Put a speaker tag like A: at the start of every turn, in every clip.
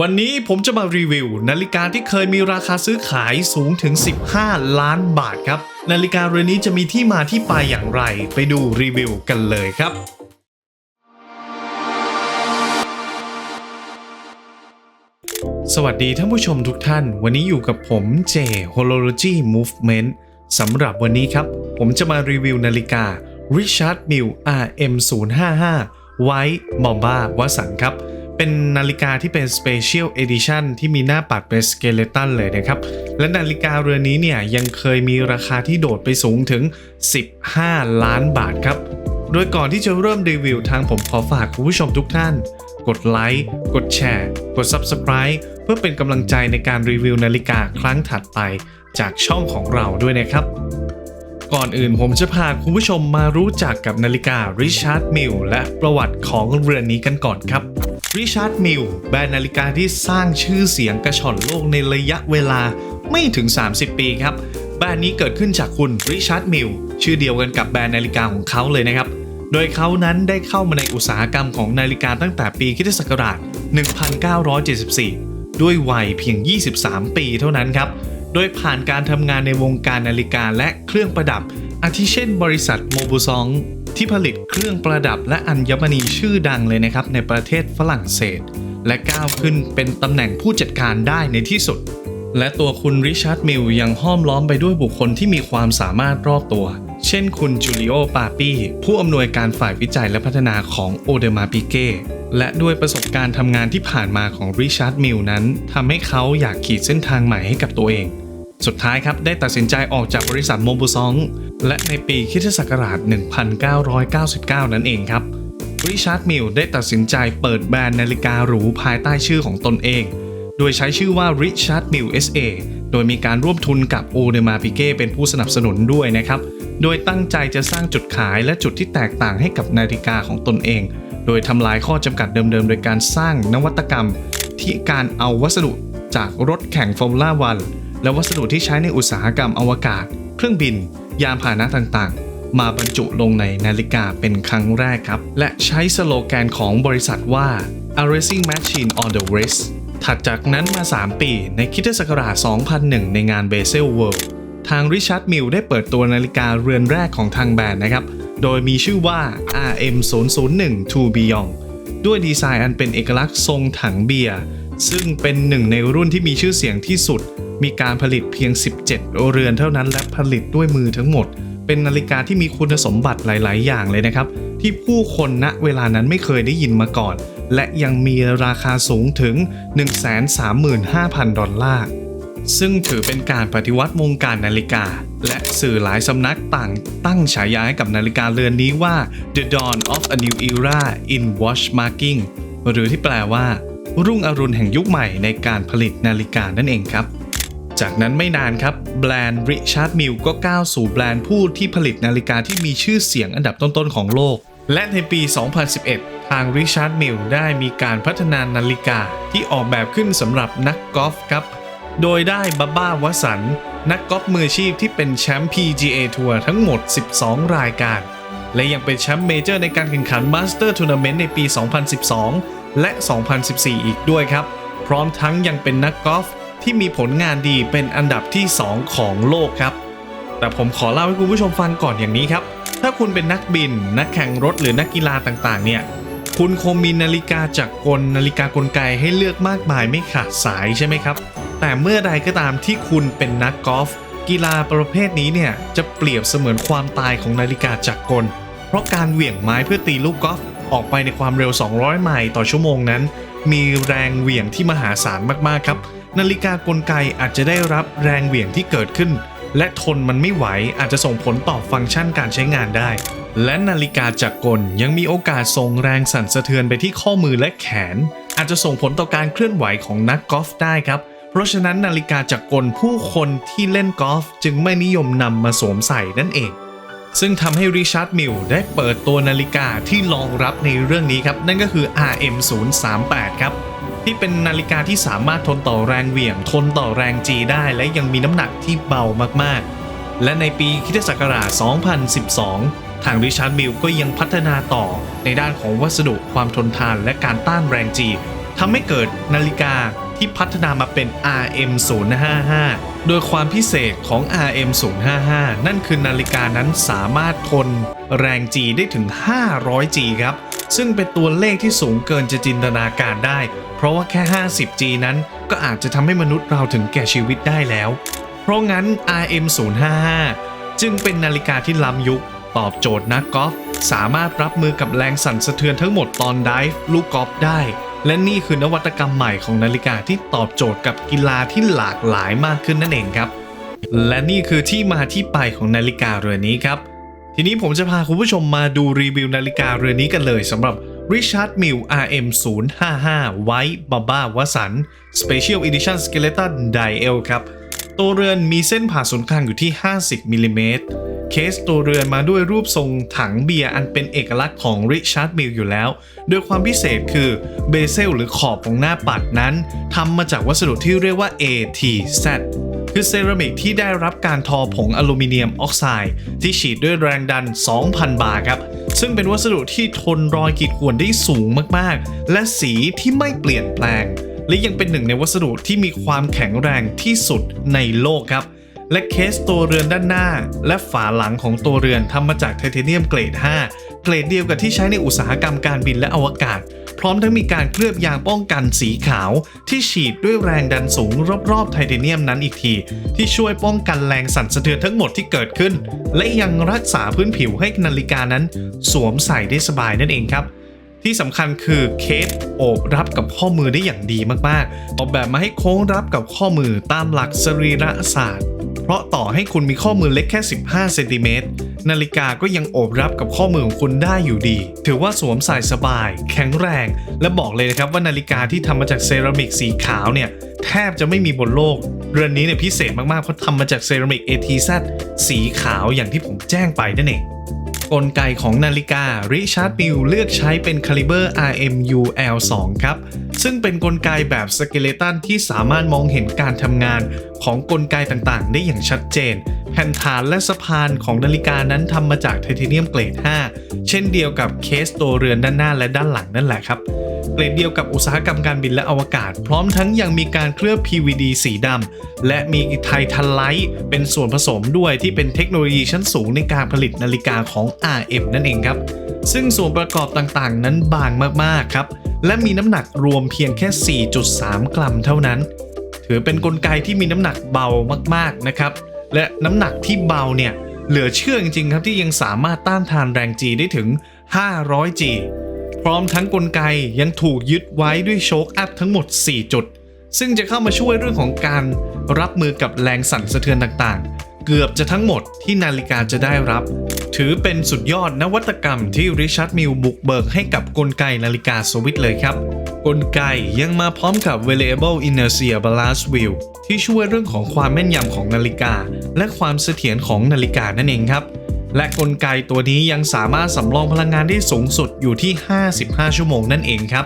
A: วันนี้ผมจะมารีวิว นาฬิกาที่เคยมีราคาซื้อขายสูงถึง 15 ล้านบาทครับ นาฬิกาเรือนนี้จะมีที่มาที่ไปอย่างไร ไปดูรีวิวกันเลยครับสวัสดีท่านผู้ชมทุกท่าน วันนี้อยู่กับผมเจ Holology Movement สำหรับวันนี้ครับ ผมจะมารีวิวนาฬิกา Richard Mille RM055 ไว้ Bomba วสันครับ เป็นนาฬิกาที่เป็น Special Edition ที่มีหน้าปัดเป็นสเกเลตันเลยนะครับ และนาฬิกาเรือนนี้เนี่ยยังเคยมีราคาที่โดดไปสูงถึง 15 ล้านบาทครับ โดยก่อนที่จะเริ่มรีวิวทางผมขอฝากคุณผู้ชมทุกท่าน กดไลค์ กดแชร์ กด Subscribe เพื่อเป็นกำลังใจในการรีวิวนาฬิกาครั้งถัดไปจากช่องของเราด้วยนะครับ ก่อนอื่นผมจะพาคุณผู้ชมมารู้จักกับนาฬิกา Richard Mille และประวัติของเรือนนี้กันก่อนครับ Richard Mille แบรนด์นาฬิกาที่สร้างชื่อเสียงกระชอนโลกในระยะเวลาไม่ถึง 30 ปีครับ แบรนด์นี้เกิดขึ้นจากคุณ Richard Mille ชื่อเดียวกันกับแบรนด์นาฬิกาของเขาเลยนะครับ โดยเขานั้นได้เข้ามาในอุตสาหกรรมของนาฬิกาตั้งแต่ปีคริสตศักราช 1974 ด้วยวัยเพียง 23 ปีเท่านั้นครับ โดยผ่านการทำงานในวงการนาฬิกาและเครื่องประดับ อาทิเช่น บริษัทโมบูซองที่ผลิตเครื่องประดับและอัญมณีชื่อดังเลยนะครับ ในประเทศฝรั่งเศส และก้าวขึ้นเป็นตำแหน่งผู้จัดการได้ในที่สุด และตัวคุณริชาร์ดมิลยังห้อมล้อมไปด้วยบุคคลที่มีความสามารถรอบตัว เช่นคุณจูลิโอปาปี้ผู้อำนวยการฝ่ายวิจัยและพัฒนาของโอเดมาปิเก้ และด้วยประสบการณ์ทำงานที่ผ่านมาของริชาร์ดมิลนั้นทำให้เขาอยากขีดเส้นทางใหม่ให้กับตัวเอง สุดท้ายครับได้ตัดสินใจออกจากบริษัทโมบูซองและในปีคริสตศักราช 1999 นั่นเองครับริชาร์ดมิลได้ตัดสินใจเปิดแบรนด์นาฬิกาหรูภายใต้ชื่อของตนเอง โดยใช้ชื่อว่า Richard Mill SA โดยมีการร่วมทุนกับ o d e m a p i q u e เป็นผู้สนับสนุนด้วยนะครับ โดยตั้งใจจะสร้างจุดขายและจุดที่แตกต่างให้กับนาฬิกาของตนเอง โดยทำลายข้อจำกัดเดิมๆ โดยการสร้างนวัตกรรม ที่การเอาวัสดุจากรถแข่งฟอร์มูล่าวันและวัสดุที่ใช้ในอุตสาหกรรมอวกาศ เครื่องบิน ยานพาหนะต่างๆ มาบรรจุลงในนาฬิกาเป็นครั้งแรกครับ และใช้สโลแกนของบริษัทว่า a racing machine on the wrist ถัดจากนั้นมา 3 ปีในคริสตศักราช 2001 ในงาน Basel World ทางริชาร์ดมิลได้เปิดตัวนาฬิกาเรือนแรกของทางแบรนด์นะครับ โดยมีชื่อว่า RM001 To Beyond ด้วยดีไซน์อันเป็นเอกลักษณ์ทรงถังเบียร์ ซึ่งเป็นหนึ่งในรุ่นที่มีชื่อเสียงที่สุด มีการผลิตเพียง 17 เรือนเท่านั้นและผลิตด้วยมือทั้งหมด เป็นนาฬิกาที่มีคุณสมบัติหลาย ๆ อย่างเลยนะครับ ที่ผู้คนณเวลานั้นไม่เคยได้ยินมาก่อน และยังมีราคาสูงถึง 135,000 ดอลลาร์ ซึ่งถือเป็นการปฏิวัติวงการนาฬิกา และสื่อหลายสำนักต่างตั้งฉายาให้กับนาฬิกาเรือนนี้ว่า The Dawn of a New Era in Watchmaking หรือที่แปลว่า รุ่งอรุณแห่งยุคใหม่ในการผลิตนาฬิกานั่นเองครับ จากนั้นไม่นานครับ แบรนด์ Richard Mille ก็ก้าวสู่แบรนด์ผู้ที่ผลิตนาฬิกาที่มีชื่อเสียงอันดับต้นๆของโลก และในปี 2011 ทาง Richard Mille ได้มีการพัฒนานาฬิกาที่ออกแบบขึ้นสำหรับนักกอล์ฟครับ โดยได้บับบ้าวสัน นักกอล์ฟมืออาชีพที่เป็นแชมป์ PGA ทัวร์ทั้งหมด 12 รายการ และยังเป็นแชมป์เมเจอร์ในการแข่งขัน Master Tournament ในปี 2012 และ 2014 อีกด้วยครับ พร้อมทั้งยังเป็นนักกอล์ฟที่มีผลงานดีเป็นอันดับที่ 2 ของโลกครับ แต่ผมขอเล่าให้คุณผู้ชมฟังก่อนอย่างนี้ครับ ถ้าคุณเป็นนักบิน นักแข่งรถหรือนักกีฬาต่างๆ เนี่ย คุณคงมีนาฬิกาจากกลนาฬิกากลไกให้เลือกมากมายไม่ขาดสายใช่ไหมครับ แต่เมื่อใดก็ตามที่คุณเป็นนักกอล์ฟกีฬาประเภทนี้เนี่ยจะเปรียบเสมือนความตายของนาฬิกาจากรกล เพราะการเหวี่ยงไม้เพื่อตีลูกกอล์ฟออกไปในความเร็ว 200 ไมล์ต่อชั่วโมงนั้น มีแรงเหวี่ยงที่มหาศาลมากๆครับ นาฬิกากลไกอาจจะได้รับแรงเหวี่ยงที่เกิดขึ้น และทนมันไม่ไหวอาจจะส่งผลต่อฟังก์ชันการใช้งานได้ และนาฬิกาจักรกลยังมีโอกาสส่งแรงสั่นสะเทือนไปที่ข้อมือและแขน อาจจะส่งผลต่อการเคลื่อนไหวของนักกอล์ฟได้ครับ เพราะฉะนั้นนาฬิกาจักกลผู้คนที่เล่นกอล์ฟจึงไม่นิยมนำมาสวมใส่นั่นเอง ซึ่งทำให้ริชาร์ดมิลได้เปิดตัวนาฬิกาที่รองรับในเรื่องนี้ครับ นั่นก็คือ RM038 ครับ ที่เป็นนาฬิกาที่สามารถทนต่อแรงเหวี่ยง ทนต่อแรงจีได้ และยังมีน้ำหนักที่เบามากๆ และในปีคิศักราช 2012ทางริชาร์ดมิลก็ยังพัฒนาต่อในด้านของวัสดุความทนทานและการต้านแรงจีทำให้เกิดนาฬิกา ที่พัฒนามาเป็น RM055 โดยความพิเศษของ RM055 นั่นคือนาฬิกานั้นสามารถทนแรง G ได้ถึง 500G ครับ ซึ่งเป็นตัวเลขที่สูงเกินจะจินตนาการได้ เพราะว่าแค่ 50G นั้นก็อาจจะทำให้มนุษย์เราถึงแก่ชีวิตได้แล้ว เพราะงั้น RM055 จึงเป็นนาฬิกาที่ล้ำยุคตอบโจทย์นักกอล์ฟสามารถรับมือกับแรงสั่นสะเทือนทั้งหมดตอนไดฟ์ลูกกอล์ฟได้ และนี่คือนวัตกรรมใหม่ของนาฬิกาที่ตอบโจทย์กับกีฬาที่หลากหลายมากขึ้นนั่นเองครับ และนี่คือที่มาที่ไปของนาฬิกาเรือนนี้ครับ ทีนี้ผมจะพาคุณผู้ชมมาดูรีวิวนาฬิกาเรือนนี้กันเลยสำหรับ Richard Mille RM 055 White Baba Wasson Special Edition Skeleton Dial ครับ ตัวเรือนมีเส้นผ่าศูนย์กลางอยู่ที่ 50มิลลิเมตรเคสตัวเรือนมาด้วยรูปทรงถังเบียร์อันเป็นเอกลักษณ์ของ Richard Mille อยู่แล้ว โดยความพิเศษคือเบเซลหรือขอบของหน้าปัดนั้นทำมาจากวัสดุที่เรียกว่า ATZ คือเซรามิกที่ได้รับการทอผงอลูมิเนียมออกไซด์ที่ฉีดด้วยแรงดัน 2,000 บาร์ครับ ซึ่งเป็นวัสดุที่ทนรอยขีดข่วนได้สูงมากๆ และสีที่ไม่เปลี่ยนแปลง และยังเป็นหนึ่งในวัสดุที่มีความแข็งแรงที่สุดในโลกครับ และเคสตัวเรือนด้านหน้า และฝาหลังของตัวเรือนทำมาจากไทเทเนียมเกรด 5 เกรดเดียวกับที่ใช้ในอุตสาหกรรมการบินและอวกาศ พร้อมทั้งมีการเคลือบยางป้องกันสีขาว ที่ฉีดด้วยแรงดันสูงรอบๆไทเทเนียมนั้นอีกที ที่ช่วยป้องกันแรงสั่นสะเทือนทั้งหมดที่เกิดขึ้น และยังรักษาพื้นผิวให้นาฬิกานั้น สวมใส่ได้สบายนั่นเองครับ ที่สำคัญคือเคสโอบรับกับข้อมือได้อย่างดีมากๆ ออกแบบมาให้โค้งรับกับข้อมือตามหลักสรีระศาสตร์ เพราะต่อให้คุณมีข้อมือเล็กแค่ 15 เซนติเมตรนาฬิกาก็ยังโอบรับกับข้อมือของคุณได้อยู่ดี ถือว่าสวมใส่สบาย แข็งแรง และบอกเลยนะครับว่านาฬิกาที่ทำมาจากเซรามิกสีขาวเนี่ยแทบจะไม่มีบนโลก เรือนนี้เนี่ยพิเศษมากๆเพราะทำมาจากเซรามิก ATZ สีขาวอย่างที่ผมแจ้งไปนั่นเอง กลไกของนาฬิกา Richard Mille เลือกใช้เป็นคาลิเบอร์ RMU L2 ครับ ซึ่งเป็นกลไกแบบสเกเลตันที่สามารถมองเห็นการทำงานของกลไกต่างๆ ได้อย่างชัดเจน แผ่นฐานและสะพานของนาฬิกานั้นทำมาจากไทเทเนียมเกรด 5 เช่นเดียวกับเคสตัวเรือนด้านหน้าและด้านหลังนั่นแหละครับเกรดเดียวกับอุตสาหกรรมการบินและอวกาศ พร้อมทั้งยังมีการเคลือบ PVD สีดำและมีไททันไลท์เป็นส่วนผสมด้วยที่เป็นเทคโนโลยีชั้นสูงในการผลิตนาฬิกาของ RM นั่นเองครับ ซึ่งส่วนประกอบต่างๆ นั้นบางมากๆครับ และมีน้ำหนักรวมเพียงแค่ 4.3 กรัมเท่านั้น ถือเป็นนกลไกที่มีน้ำหนักเบามากๆนะครับ และน้ำหนักที่เบาเนี่ยเหลือเชื่อจริงๆครับที่ยังสามารถต้านทานแรง G ได้ถึง 500G พร้อมทั้งกลไกยังถูกยึดไว้ด้วยโชคอัพทั้งหมด 4 จุด ซึ่งจะเข้ามาช่วยเรื่องของการรับมือกับแรงสั่นสะเทือนต่างๆ เกือบจะทั้งหมดที่นาฬิกาจะได้รับ ถือเป็นสุดยอดนวัตกรรมที่ริชาร์ดมิลบุกเบิกให้กับกลไกนาฬิกาสวิตเลยครับ กลไกยังมาพร้อมกับ Variable Inertia Balance Wheel ที่ช่วยเรื่องของความแม่นยำของนาฬิกา และความเสถียรของนาฬิกานั่นเองครับ และกลไกตัวนี้ยังสามารถสำรองพลังงานได้สูงสุดอยู่ที่ 55 ชั่วโมงนั่นเองครับ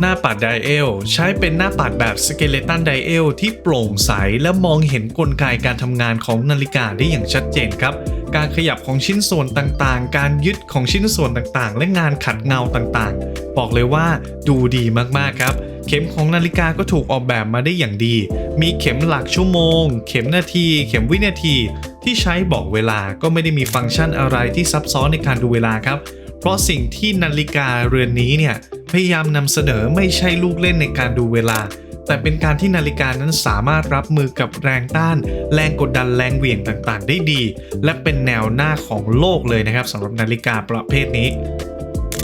A: หน้าปัดไดเอลใช้เป็นหน้าปัดแบบสเกเลตันไดเอลที่โปร่งใส และมองเห็นกลไกการทำงานของนาฬิกาได้อย่างชัดเจนครับ การขยับของชิ้นส่วนต่างๆ การยึดของชิ้นส่วนต่างๆ และงานขัดเงาต่างๆ บอกเลยว่าดูดีมากๆครับ เข็มของนาฬิกาก็ถูกออกแบบมาได้อย่างดี มีเข็มหลักชั่วโมง เข็มนาที เข็มวินาที ที่ใช้บอกเวลาก็ไม่ได้มีฟังก์ชันอะไรที่ซับซ้อนในการดูเวลาครับ เพราะสิ่งที่นาฬิกาเรือนนี้เนี่ยพยายามนำเสนอไม่ใช่ลูกเล่นในการดูเวลา แต่เป็นการที่นาฬิกานั้นสามารถรับมือกับแรงต้าน แรงกดดันแรงเหวี่ยงต่างๆ ได้ดี และเป็นแนวหน้าของโลกเลยนะครับสำหรับนาฬิกาประเภทนี้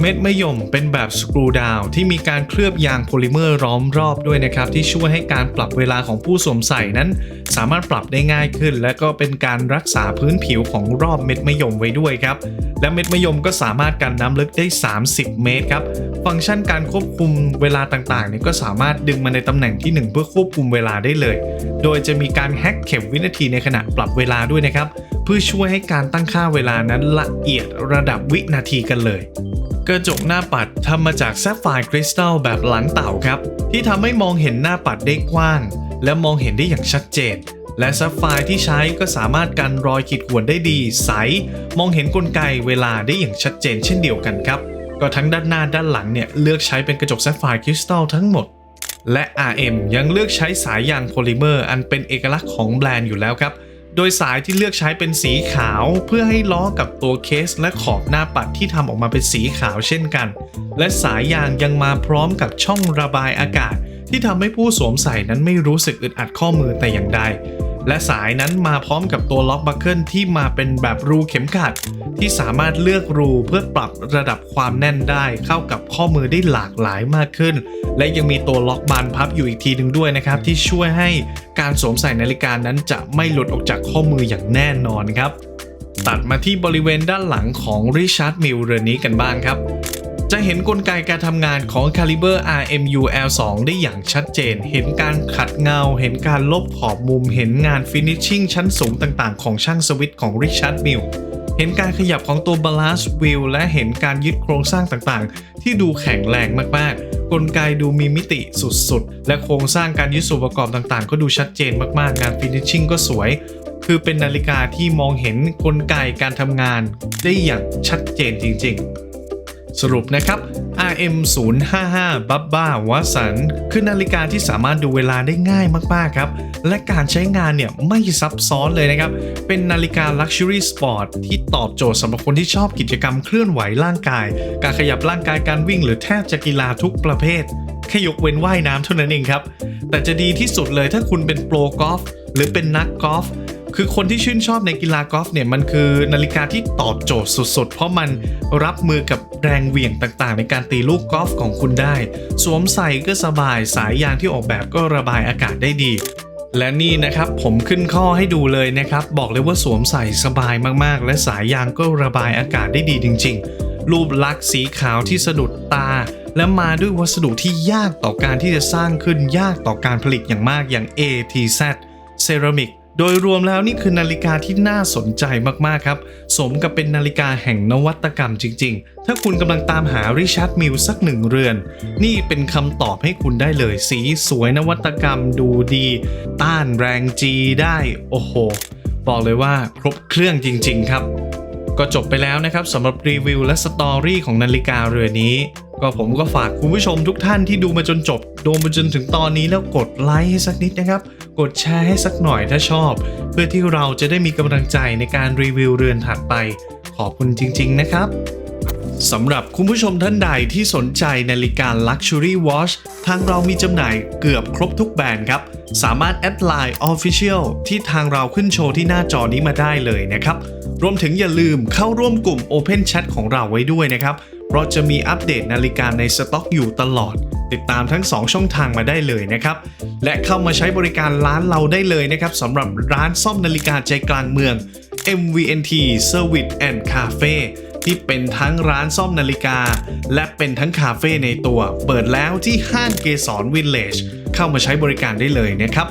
A: เม็ดมะยมเป็นแบบสกรูดาวที่มีการเคลือบยางโพลิเมอร์ล้อมรอบด้วยนะครับ ที่ช่วยให้การปรับเวลาของผู้สวมใส่นั้น สามารถปรับได้ง่ายขึ้น และก็เป็นการรักษาพื้นผิวของรอบเม็ดมะยมไว้ด้วยครับ และเม็ดมะยมก็สามารถกันน้ำลึกได้ 30 เมตรครับ ฟังก์ชันการควบคุมเวลาต่างๆเนี่ยก็สามารถดึงมาในตำแหน่งที่ 1 เพื่อควบคุมเวลาได้เลย โดยจะมีการแฮกเข็มวินาทีในขณะปรับเวลาด้วยนะครับ พื่อช่วยให้การตั้งค่าเวลานั้นละเอียดระดับวินาทีกันเลย กระจกหน้าปัดทำมาจากแซฟไฟร์คริสตัลแบบหลังเต่าครับ ที่ทำให้มองเห็นหน้าปัดได้กว้าง และมองเห็นได้อย่างชัดเจน และแซฟไฟร์ที่ใช้ก็สามารถกันรอยขีดข่วนได้ดี ใส มองเห็นกลไกเวลาได้อย่างชัดเจนเช่นเดียวกันครับ ก็ทั้งด้านหน้าด้านหลังเนี่ยเลือกใช้เป็นกระจกแซฟไฟร์คริสตัลทั้งหมดและ RM ยังเลือกใช้สายยางโพลิเมอร์ อันเป็นเอกลักษณ์ของแบรนด์อยู่แล้วครับ โดยสายที่เลือกใช้เป็นสีขาวเพื่อให้ล้อกับตัวเคสและขอบหน้าปัดที่ทำออกมาเป็นสีขาวเช่นกัน และสายยางยังมาพร้อมกับช่องระบายอากาศ ที่ทำให้ผู้สวมใส่นั้นไม่รู้สึกอึดอัดข้อมือแต่อย่างใด และสายนั้นมาพร้อมกับตัวล็อกบัคเกิลที่มาเป็นแบบรูเข็มขัด ที่สามารถเลือกรูเพื่อปรับระดับความแน่นได้เข้ากับข้อมือได้หลากหลายมากขึ้น และยังมีตัวล็อกบานพับอยู่อีกทีหนึ่งด้วยนะครับ ที่ช่วยให้การสวมใส่นาฬิกานั้นจะไม่หลุดออกจากข้อมืออย่างแน่นอนครับ ตัดมาที่บริเวณด้านหลังของริชาร์ดมิลเรนนี้กันบ้างครับ จะเห็นกลไกการทำงานของ Caliber RMU L2 ได้อย่างชัดเจน เห็นการขัดเงา เห็นการลบขอบมุม เห็นงานฟินิชชิ่งชั้นสูงต่างๆ ของช่างสวิตของ Richard Mill เห็นการขยับของตัว Balance Wheel และเห็นการยึดโครงสร้างต่างๆ ที่ดูแข็งแรงมากๆ กลไกดูมีมิติสุดๆ และโครงสร้างการยึดส่วนประกอบต่างๆ ก็ดูชัดเจนมากๆ งานฟินิชชิ่งก็สวย คือเป็นนาฬิกาที่มองเห็นกลไกการทำงานได้อย่างชัดเจนจริง ๆ สรุปนะครับ RM 0 5 5 b a b b a Watson คือนาฬิกาที่สามารถดูเวลาได้ง่ายมาก ๆ ครับ และการใช้งานเนี่ยไม่ซับซ้อนเลยนะครับ เป็นนาฬิกา Luxury Sport ที่ตอบโจทย์สำหรับคนที่ชอบกิจกรรมเคลื่อนไหวร่างกาย การขยับร่างกายการวิ่งหรือแทบจะกีฬาทุกประเภทแค่ยกเว้นว่ายน้ำเท่านั้นเองครับ แต่จะดีที่สุดเลยถ้าคุณเป็นโปรกอล์ฟหรือเป็นนักกอล์ฟ คือคนที่ชื่นชอบในกีฬากอล์ฟเนี่ยมันคือนาฬิกาที่ตอบโจทย์สุดๆ เพราะมันรับมือกับแรงเหวี่ยงต่างๆ ในการตีลูกกอล์ฟของคุณได้ สวมใส่ก็สบายสายยางที่ออกแบบก็ระบายอากาศได้ดี และนี่นะครับผมขึ้นข้อให้ดูเลยนะครับ บอกเลยว่าสวมใส่สบายมากๆ และสายยางก็ระบายอากาศได้ดีจริง ๆ รูปลักษณ์สีขาวที่สะดุดตาและมาด้วยวัสดุที่ยากต่อการที่จะสร้างขึ้นยากต่อการผลิตอย่างมากอย่าง ATZ เซรามิก โดยรวมแล้วนี่คือนาฬิกาที่น่าสนใจมากๆครับ สมกับเป็นนาฬิกาแห่งนวัตกรรมจริง ๆ ถ้าคุณกำลังตามหาริชาร์ดมิลสักหนึ่งเรือน นี่เป็นคำตอบให้คุณได้เลย สีสวยนวัตกรรมดูดี ต้านแรงจีได้ โอ้โห บอกเลยว่าครบเครื่องจริง ๆ ครับ ก็จบไปแล้วนะครับสำหรับรีวิวและสตอรี่ของนาฬิกาเรือนนี้ก็ผมก็ฝากคุณผู้ชมทุกท่านที่ดูมาจนจบ ดูมาจนถึงตอนนี้แล้วกดไลค์ให้สักนิดนะครับ กดแชร์ให้สักหน่อยถ้าชอบ เพื่อที่เราจะได้มีกำลังใจในการรีวิวเรือนถัดไป ขอบคุณจริง ๆ นะครับสำหรับคุณผู้ชมท่านใดที่สนใจนาฬิกา Luxury Watch ทางเรามีจำหน่ายเกือบครบทุกแบรนด์ครับ สามารถแอดไลน์ Official ที่ทางเราขึ้นโชว์ที่หน้าจอนี้มาได้เลยนะครับ รวมถึงอย่าลืมเข้าร่วมกลุ่ม Open Chat ของเราไว้ด้วยนะครับ เพราะจะมีอัปเดตนาฬิกาในสต็อกอยู่ตลอด ติดตามทั้ง 2 ช่องทางมาได้เลยนะครับ และเข้ามาใช้บริการร้านเราได้เลยนะครับสำหรับร้านซ่อมนาฬิกาใจกลางเมือง MVNT Service and Cafe ที่เป็นทั้งร้านซ่อมนาฬิกา และเป็นทั้งคาเฟ่ในตัว เปิดแล้วที่ห้างเกสรวิลเลจเข้ามาใช้บริการได้เลยนะครับ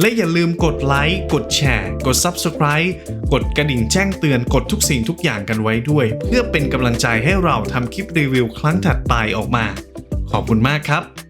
A: และอย่าลืมกดไลค์ กดแชร์ กด Subscribe กดกระดิ่งแจ้งเตือนกดทุกสิ่งทุกอย่างกันไว้ด้วย เพื่อเป็นกำลังใจให้เราทำคลิปรีวิวครั้งถัดไปออกมา ขอบคุณมากครับ